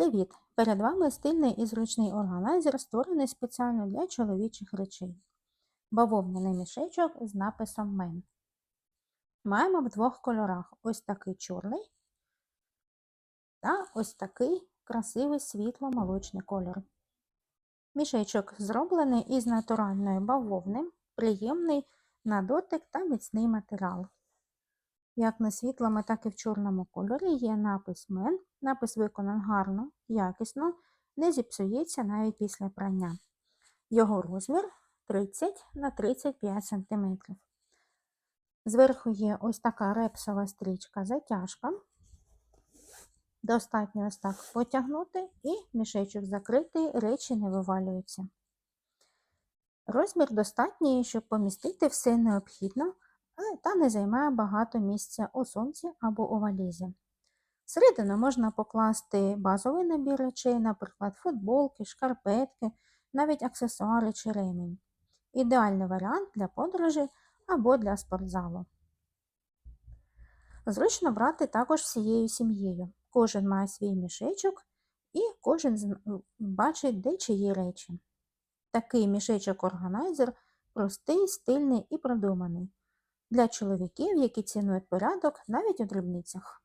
Привіт! Перед вами стильний і зручний органайзер, створений спеціально для чоловічих речей. Бавовняний мішечок з написом Men. Маємо в двох кольорах: ось такий чорний та ось такий красивий світло-молочний колір. Мішечок зроблений із натуральної бавовни, приємний на дотик та міцний матеріал. Як на світлому, так і в чорному кольорі є напис Men. Напис виконаний гарно, якісно, не зіпсується навіть після прання. Його розмір 30 на 35 см. Зверху є ось така репсова стрічка затяжка. Достатньо ось так потягнути і мішечок закритий, речі не вивалюються. Розмір достатній, щоб помістити все необхідно та не займає багато місця у сумці або у валізі. Всередину можна покласти базовий набір речей, наприклад, футболки, шкарпетки, навіть аксесуари чи ремінь. Ідеальний варіант для подорожі або для спортзалу. Зручно брати також всією сім'єю. Кожен має свій мішечок і кожен бачить, де чиї речі. Такий мішечок-органайзер простий, стильний і продуманий для чоловіків, які цінують порядок навіть у дрібницях.